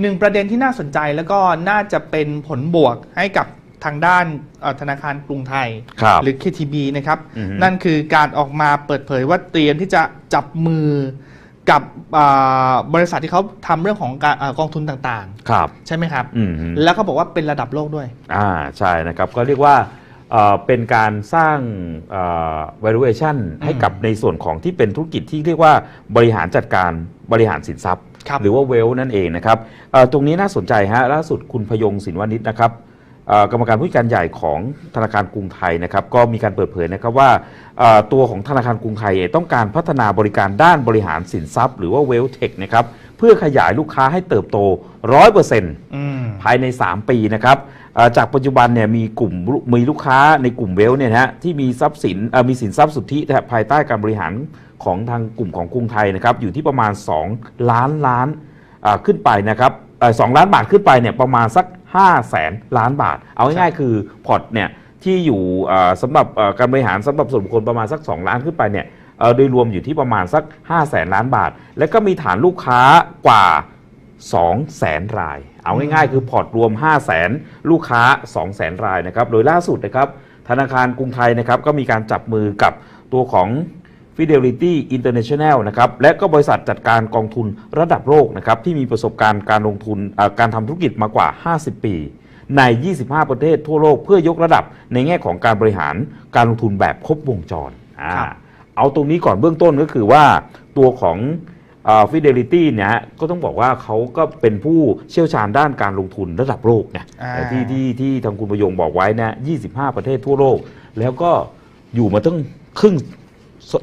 หนึ่งประเด็นที่น่าสนใจแล้วก็น่าจะเป็นผลบวกให้กับทางด้านเอ่อธนาคารกรุงไทยครับหรือ KTB นะครับอือฮึนั่นคือการออกมาเปิดเผยว่าเตรียมที่จะจับมือกับอ่าบริษัทที่เขาทำเรื่องของการอ่ากองทุนต่างครับๆใช่ไหมครับอืมแล้วเขาบอกว่าเป็นระดับโลกด้วย อ่าใช่นะครับ ก็เรียกว่าเอ่อเป็นการสร้างเอ่อ valuation ให้กับในส่วนของที่เป็นธุรกิจที่เรียกว่าบริหารจัดการบริหารสินทรัพย์ครับ หรือว่าเวลนั่นเองนะครับตรงนี้น่าสนใจฮะล่าสุดคุณพยงศินวานิชนะครับกรรมการผู้การใหญ่ของธนาคารกรุงไทยนะครับก็มีการเปิดเผยนะครับว่าตัวของธนาคารกรุงไทยต้องการพัฒนาบริการด้านบริหารสินทรัพย์ หรือว่าเวลเทคนะครับเพื่อขยายลูกค้าให้เติบโต 100%อืมภายใน 3 ปีนะครับจากปัจจุบันเนี่ยมีกลุ่มมีลูกค้าในกลุ่มเวลเนี่ยฮะที่มีทรัพย์สินมีสินทรัพย์สุทธิภายใต้การบริหาร ของทางกลุ่มของกรุงไทยนะครับอยู่ที่ประมาณ 2 ล้านล้านอ่าขึ้นไปนะครับเอ่อสองล้านบาทขึ้นไปเนี่ยประมาณสัก5แสนล้านบาท เอาง่ายๆคือพอร์ตเนี่ยที่อยู่เอ่อสำหรับเอ่อการบริหารสำหรับส่วนบุคคลประมาณสัก 2 ล้านขึ้นไปเนี่ยเอ่อโดยรวมอยู่ที่ประมาณสัก5แสนล้านบาท แล้วก็มีฐานลูกค้ากว่า2แสนราย เอาง่ายๆ คือพอร์ตรวม 5 0 0แสนลูกค้า2แสนรายนะครับโดยล่าสุดนะครับธนาคารกรุงไทยนะครับก็มีการจับมือกับตัวของ Fidelity International นะครับและก็บริษัทจัดการกองทุนระดับโลกนะครับที่มีประสบการณ์การลงทุนเอ่อการทำธุรกิจมากว่า 50 ปีใน 25 ประเทศทั่วโลกเพื่อยกระดับในแง่ของการบริหารการลงทุนแบบครบวงจรอ่าครับเอาตรงนี้ก่อนเบื้องต้นก็คือว่าตัวของฟิเดลิตี้เนี่ยฮะก็ต้องบอกว่าเขาก็เป็นผู้เชี่ยวชาญด้านการลงทุนระดับโลกไงอ่าแต่ที่ที่ที่ทางคุณประยงบอกไว้นะ 25 ประเทศทั่วโลก แล้วก็อยู่มาตั้งครึ่งศ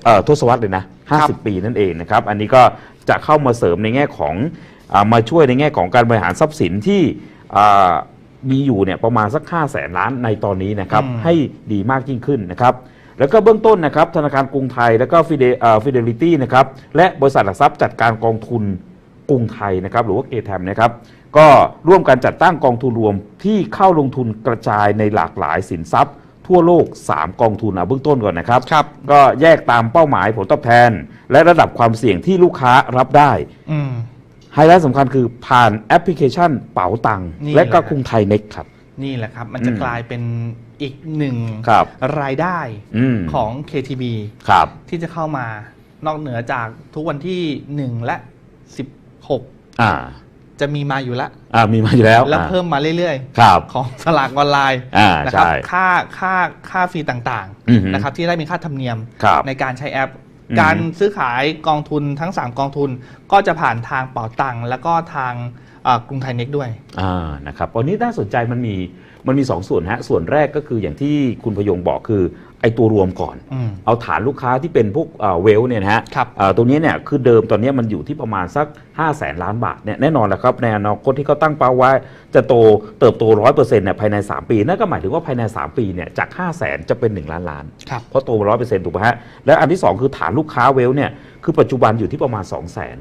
เอ่อทศวรรษเลยนะ 50 ปีนั่นเองนะครับ อันนี้ก็จะเข้ามาเสริมในแง่ของอามาช่วยในแง่ของการบริหารทรัพย์สินที่อ่ามีอยู่เนี่ยประมาณสัก5แสนล้านในตอนนี้นะครับ อืม ให้ดีมากยิ่งขึ้นนะครับ แล้วก็เบื้องต้นนะครับ ธนาคารกรุงไทยแล้วก็ฟิเดลิตี้นะครับ และบริษัทหลักทรัพย์จัดการกองทุนกรุงไทยนะครับ หรือว่าเกแทมนะครับ ก็ร่วมกันจัดตั้งกองทุนรวมที่เข้าลงทุนกระจายในหลากหลายสินทรัพย์ ทั่วโลก 3 กองทุนเอาเบื้องต้นก่อนนะครับครับ ก็แยกตามเป้าหมายผลตอบแทน และระดับความเสี่ยงที่ลูกค้ารับได้ อืม ไฮไลท์สำคัญคือผ่านแอปพลิเคชันเป๋าตังค์นี่และก็แหละ กรุงไทยเน็กครับ นี่แหละครับ มันจะอืมกลายเป็นอีกหนึ่งครับ รายได้อืมของ KTB ครับ ที่จะเข้ามานอกเหนือจากทุกวันที่ 1 และ 16 อ่า จะมีมาอยู่แล้วอ่ามีมาอยู่แล้วแล้วอ่าเพิ่มมาเรื่อยครับๆของสลากออนไลน์อ่านะครับ ใช่ ค่าค่าค่าฟรีต่างอือฮึๆนะครับที่ได้มีค่าธรรมเนียมครับในการใช้แอป อืมการซื้อขายกองทุนทั้ง 3 กองทุน ก็จะผ่านทางเป๋าตังค์แล้วก็ทางเอ่อ กรุงไทยเน็กด้วยอ่านะครับวันนี้น่าสนใจมันมีมันมีสองส่วนฮะส่วนแรกก็คืออย่างที่คุณพยงบอกคือไอ้ตัวรวมก่อนอืมเอาฐานลูกค้าที่เป็นพวกเวลเนี่ยนะฮะครับเอ่อตรงนี้เนี่ยคือเดิมตอนนี้มันอยู่ที่ประมาณสัก 5 0 0แสนล้านบาทเนี่ยแน่นอนแหละครับในอนาคตที่เขาตั้งเป้าไว้จะโตเติบโต 100%เนี่ยภายใน 3 ปี นั่นก็หมายถึงว่าภายใน 3 ปีเนี่ยจาก 5 0 0แสนจะเป็น 1 ล้านล้านครับเพราะโตร้อยเปอร์เซ็นต์ถูกไหมฮะ และอันที่ 2 คือฐานลูกค้าเวลเนี่ยคือปัจจุบันอยู่ที่ประมาณ 2 0 0แสน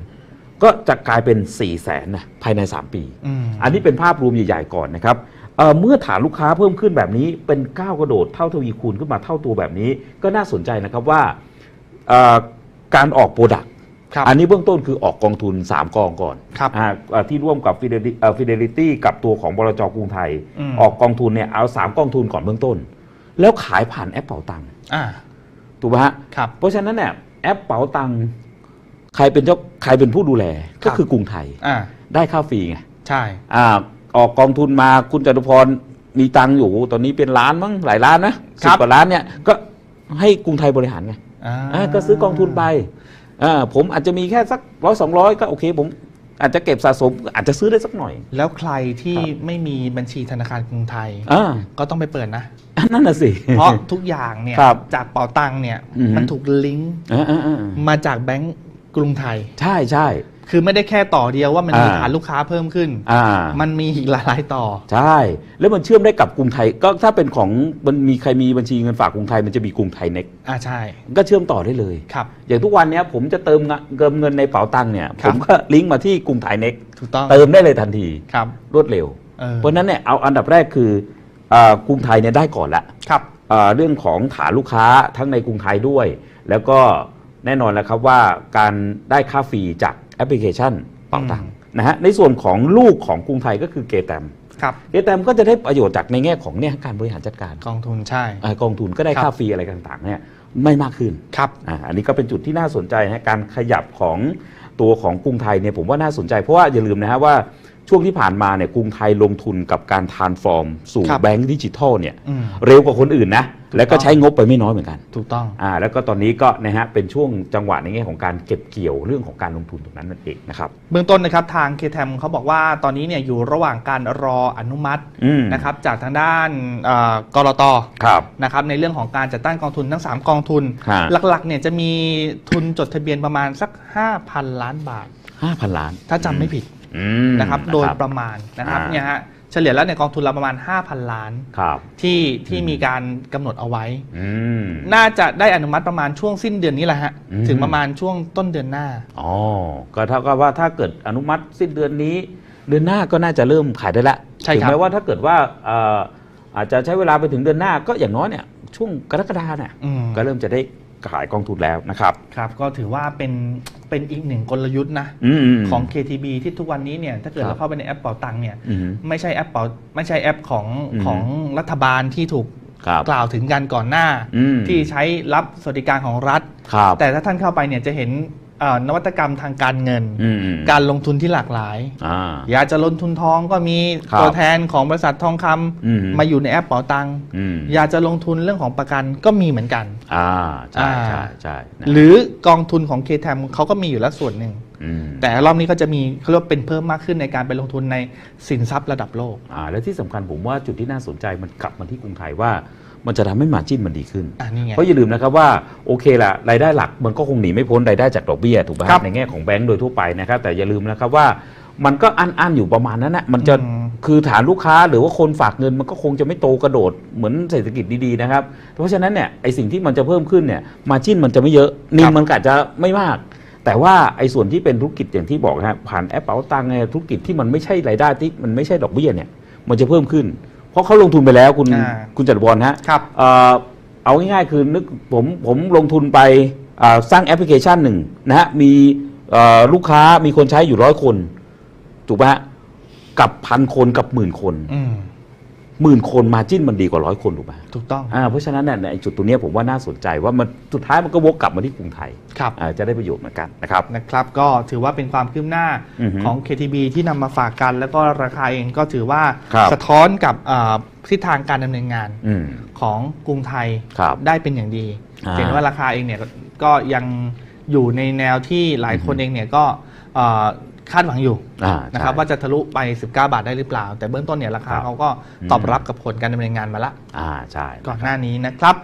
ก็จะกลายเป็น4 0 0แสนนะภายใน 3 ปีอืมอันนี้เป็นภาพรวมใหญ่ๆก่อนนะครับเอ่อเมื่อฐานลูกค้าเพิ่มขึ้นแบบนี้เป็นก้าวกระโดดเท่าทวีคูณขึ้นมาเท่าตัวแบบนี้ ก็น่าสนใจนะครับว่าเอ่อการออกโปรดักต์ครับอันนี้เบื้องต้นคือออกกองทุน 3 กองก่อนครับอ่าเอ่อที่ร่วมกับ Fidelity เอ่อ Fidelity กับตัวของบลจกรุงไทยอืมออกกองทุนเนี่ยเอา 3 กองทุนก่อนเบื้องต้น แล้วขายผ่านแอปเป๋าตังค์อ่าถูกไหมฮะครับเพราะฉะนั้นเนี่ยแอปเป๋าตังค์ ใครเป็นเจ้าใครเป็นผู้ดูแลก็ครับคือกรุงไทยอ่าได้ค่าฟรีไงใช่อ่าออกกองทุนมาคุณจตุพรมีตังค์อยู่ตอนนี้เป็นล้านมั้งหลายล้านนะสิบกว่าล้านเนี่ยก็ให้กรุงไทยบริหารไงอ่าอ่าก็ซื้อกองทุนไปอ่าผมอาจจะมีแค่สักร้อยสองร้อยก็โอเคผมอาจจะเก็บสะสมอาจจะซื้อได้สักหน่อย แล้วใครที่ครับไม่มีบัญชีธนาคารกรุงไทยอ่าก็ต้องไปเปิดนะ นั่นน่ะสิ เพราะทุกอย่างเนี่ยครับจากเป๋าตังค์เนี่ยอือฮึมันถูกลิงก์อ่าอ่าอ่ามาจากแบงก์ กรุงไทย ใช่ใช่ คือไม่ได้แค่ต่อเดียวว่ามันมีอ่าฐานลูกค้าเพิ่มขึ้น อ่ามันมีอีกหลายๆต่อ ใช่ แล้วมันเชื่อมได้กับกรุงไทยก็ถ้าเป็นของมันมีใครมีบัญชีเงินฝากกรุงไทยมันจะมีกรุงไทยเน็กอ่าใช่ ก็เชื่อมต่อได้เลย ครับ อย่างทุกวันเนี้ยผมจะเติมเงินเติมเงินในเป๋าตังค์เนี่ยคผรับ มก็ลิงก์มาที่กรุงไทยเน็กถูกต้องเติมได้เลยทันทีครับ รวดเร็วออเพราะฉะนั้นเนี่ยเอาอันดับแรกคือเออกรุงไทยเนี่ยได้ก่อนละครับ เอ่อเรื่องของฐานลูกค้าทั้งในกรุงไทยด้วย แล้วก็ แน่นอนแล้วครับว่าการได้ค่าฟรีจากแอปพลิเคชันเป๋าตังค์นะฮะในส่วนของลูกของกรุงไทยก็คือเกแตมครับเกแตมก็จะได้ประโยชน์จากในแง่ของเนี่ยการบริหารจัดการกองทุนใช่อ่ากองทุนก็ได้ครับค่าฟรีอะไรต่างๆเนี่ยไม่มากขึ้นครับอ่าอันนี้ก็เป็นจุดที่น่าสนใจนะฮะการขยับของตัวของกรุงไทยเนี่ยผมว่าน่าสนใจเพราะว่าอย่าลืมนะฮะว่า ช่วงที่ผ่านมาเนี่ยกรุงไทยลงทุนกับการทานฟอร์ม สู่ครับแบงก์ดิจิทัลเนี่ยอืมเร็วกว่าคนอื่นนะถูกแล้วก็ต้องใช้งบไปไม่น้อยเหมือนกันถูกต้อง อ่าแล้วก็ตอนนี้ก็นะฮะเป็นช่วงจังหวะในแง่ของการเก็บเกี่ยวเรื่องของการลงทุนตรงนั้นนั่นเองนะครับ เบื้องต้นนะครับทางเคแทมเขาบอกว่าตอนนี้เนี่ยอยู่ระหว่างการรออนุมัติอืม นะครับจากทางด้านเอ่อกรตครับ นะครับในเรื่องของการจัดตั้งกองทุนทั้ง 3 กองทุน ฮะ หลักๆเนี่ยจะมีทุนจดทะเบียนประมาณสัก 5,000 ล้านบาท ห้าพันล้านถ้าจำไม่ผิดอืม นะครับโดยประมาณนะครับอ่าเนี่ยฮะเฉลี่ยแล้วเนี่ยกองทุนเราประมาณ 5,000 ล้านครับที่ที่มีการกำหนดเอาไว้อืมน่าจะได้อนุมัติประมาณช่วงสิ้นเดือนนี้แหละฮะอืมถึงประมาณช่วงต้นเดือนหน้าอ๋อก็เท่ากับว่าถ้าเกิดอนุมัติสิ้นเดือนนี้ เดือนหน้าก็น่าจะเริ่มขายได้ละใช่ถึงครับแม้ว่าถ้าเกิดว่าเอ่ออาจจะใช้เวลาไปถึงเดือนหน้าก็อย่างน้อยเนี่ยช่วงกรกฎาเนี่ยอืมก็เริ่มจะได้ขายกองทุนแล้วนะครับครับ ก็ถือว่าเป็น เป็นอีกหนึ่งกลยุทธ์นะอืมของ KTB ที่ทุกวันนี้เนี่ยถ้าเกิดครับเราเข้าไปในแอปเป๋าตังค์เนี่ยอืมไม่ใช่แอปเป๋าไม่ใช่แอปของอืมของรัฐบาลที่ถูกครับกล่าวถึงกันก่อนหน้าอืมที่ใช้รับสวัสดิการของรัฐครับแต่ถ้าท่านเข้าไปเนี่ยจะเห็นเอ่อ นวัตกรรมทางการเงินอืมการลงทุนที่หลากหลายอ่าอยากจะลงทุนทองก็มีครับตัวแทนของบริษัททองคำอืมมาอยู่ในแอปเป๋าตังค์อืมอยากจะลงทุนเรื่องของประกันก็มีเหมือนกันอ่าใช่อ่าใช่ใช่นะหรือกองทุนของ k t ทมเขาก็มีอยู่แล้วส่วนหนึ่งมแต่รอบนี้ก็จะมีเขาเรียกว่าเป็นเพิ่มมากขึ้นในการไปลงทุนในสินทรัพย์ระดับโลกอ่าและที่สำคัญผมว่าจุดที่น่าสนใจมันกลับมาที่กรุงไทยว่า มันจะทำให้มาจิ้นมันดีขึ้นอ่านี่ไงเพราะอย่าลืมนะครับว่าโอเคละรายได้หลักมันก็คงหนีไม่พ้นรายได้จากดอกเบี้ยถูกไหมครับในแง่ของแบงก์โดยทั่วไปนะครับ แต่อย่าลืมนะครับว่ามันก็อันอันๆอยู่ประมาณนั้นนะมันจะอืมคือฐานลูกค้าหรือว่าคนฝากเงินมันก็คงจะไม่โตกระโดดเหมือนเศรษฐกิจดีๆนะครับ เพราะฉะนั้นเนี่ยไอสิ่งที่มันจะเพิ่มขึ้นเนี่ยมาจิ้นมันจะไม่เยอะนินมันก็อาจจะไม่มาก แต่ว่าไอ้ส่วนที่เป็นธุรกิจอย่างที่บอกนะฮะผ่านแอปเป๋าตังค์ไงธุรกิจที่มันไม่ใช่รายได้ที่มันไม่ใช่ดอกเบี้ยเนี่ยมันจะเพิ่มขึ้นเพ ราะเขาลงทุนไปแล้วคุณอ่า คุณจตุพรฮะครับ เอ่อเอาง่ายๆคือนึกผมผมลงทุนไปอ่าสร้างแอปพลิเคชันหนึ่งนะฮะมีเอ่อลูกค้ามีคนใช้อยู่ร้อยคน ถูกไหมฮะกับพันคนกับหมื่นคน อืม หมื่นคนมาจิ้นมันดีกว่าร้อยคนถูกไหมถูกต้องอ่าเพราะฉะนั้นเนี่ยในจุดตรงเนี้ยผมว่าน่าสนใจว่ามันสุดท้ายมันก็วกกลับมาที่กรุงไทยครับอ่าจะได้ประโยชน์เหมือนกันนะครับนะครับ ก็ถือว่าเป็นความคืบหน้าอือฮึของ KTB ที่นำมาฝากกัน แล้วก็ราคาเองก็ถือว่าครับสะท้อนกับเอ่อทิศทางการดำเนินงานอืมของกรุงไทยครับได้เป็นอย่างดีอ่าเห็นว่าราคาเองเนี่ยก็ก็ยังอยู่ในแนวที่หลายคนเองเนี่ยก็เอ่อ คาดหวังอยู่อ่านะครับใช่ ว่าจะทะลุไป 19 บาทได้หรือเปล่า แต่เบื้องต้นเนี่ยราคาครับ เขาก็ตอบรับกับผลการดำเนินงานมาละ อ่าใช่ ก่อนหน้านี้นะครับ